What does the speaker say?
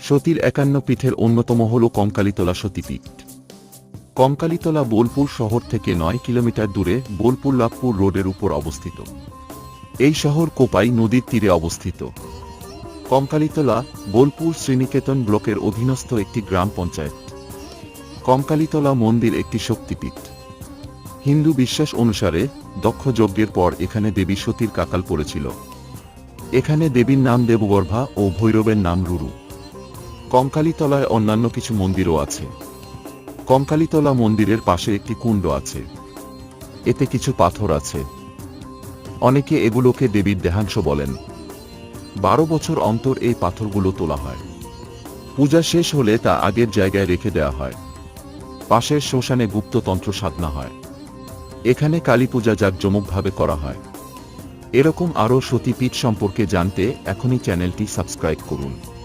সতীর একান্ন পীঠের অন্যতম হল কঙ্কালীতলা সতীপীঠ। কঙ্কালীতলা বোলপুর শহর থেকে নয় কিলোমিটার দূরে বোলপুর লাভপুর রোডের উপর অবস্থিত। এই শহর কোপাই নদীর তীরে অবস্থিত। কঙ্কালীতলা বোলপুর শ্রীনিকেতন ব্লকের অধীনস্থ একটি গ্রাম পঞ্চায়েত। কঙ্কালীতলা মন্দির একটি শক্তিপীঠ। হিন্দু বিশ্বাস অনুসারে দক্ষ যজ্ঞের পর এখানে দেবী সতীর কাকাল পড়েছিল। এখানে দেবীর নাম দেবগর্ভা ও ভৈরবের নাম রুরু। কঙ্কালীতলায় অন্যান্য কিছু মন্দিরও আছে। কঙ্কালীতলা মন্দিরের পাশে একটি কুণ্ড আছে। এতে কিছু পাথর আছে। অনেকে এগুলোকে দেবীর দেহাংশ বলেন। বারো বছর অন্তর এই পাথরগুলো তোলা হয়। পূজা শেষ হলে তা আগের জায়গায় রেখে দেওয়া হয়। পাশের শ্মশানে গুপ্ততন্ত্র সাধনা হয়। এখানে কালী পূজা জাঁকজমকভাবে করা হয়। এরকম আরও সতীপীঠ সম্পর্কে জানতে এখনই চ্যানেলটি সাবস্ক্রাইব করুন।